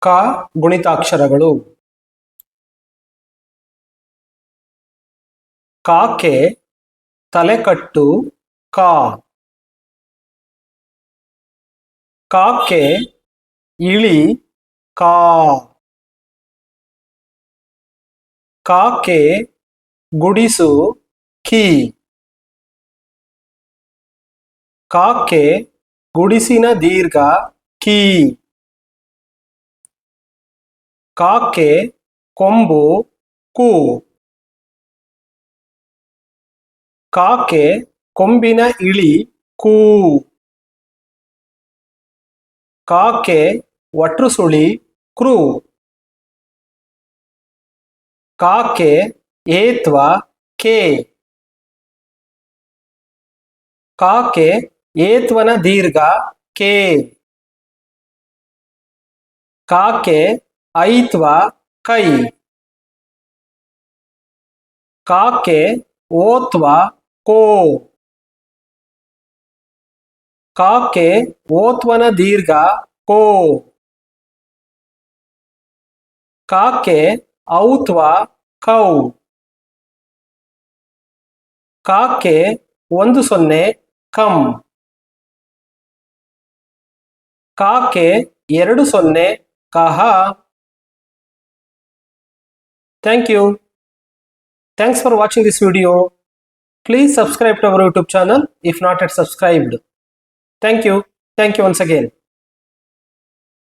ಕ ಗುಣಿತಾಕ್ಷರಗಳು. ಕಾಕೆ, ತಲೆಕಟ್ಟು, ಕಾ. ಕಾಕೆ, ಇಳಿ, ಕಾ. ಕಾಕೆ, ಗುಡಿಸು, ಕಿ. ಕಾಕೆ, ಗುಡಿಸಿನ ದೀರ್ಘ, ಕೀ. ಕಾಕೆ, ಕೊಂಬು, ಕೂ. ಕಾಕೆ, ಕೊಂಬಿನ ಇಳಿ, ಕೂ. ಕಾಕೆ ಒಟ್ರುಸುಳಿ ಕ್ರೂ. ಕಾಕೆ, ಏತ್ವ, ಕೆ. ಕಾಕೆ, ಏತ್ವನ ದೀರ್ಘ, ಕೆ. ಕಾಕೆ ಐತ್ವ ಕೈ. ಕಾಕೆ ಓತ್ವಾ ಕೋ. ಕಾಕೆ ಓತ್ವನ ದೀರ್ಘ ಕೋ. ಕಾಕೆ ಔತ್ವಾ ಕೌ. ಕಾಕೆ ಒಂದು ಸೊನ್ನೆ ಕಂ. ಕಾಕೆ ಎರಡು ಸೊನ್ನೆ ಕಹ. Thank you. Thanks for watching this video. Please subscribe to our YouTube channel if not yet subscribed. Thank you. Thank you once again.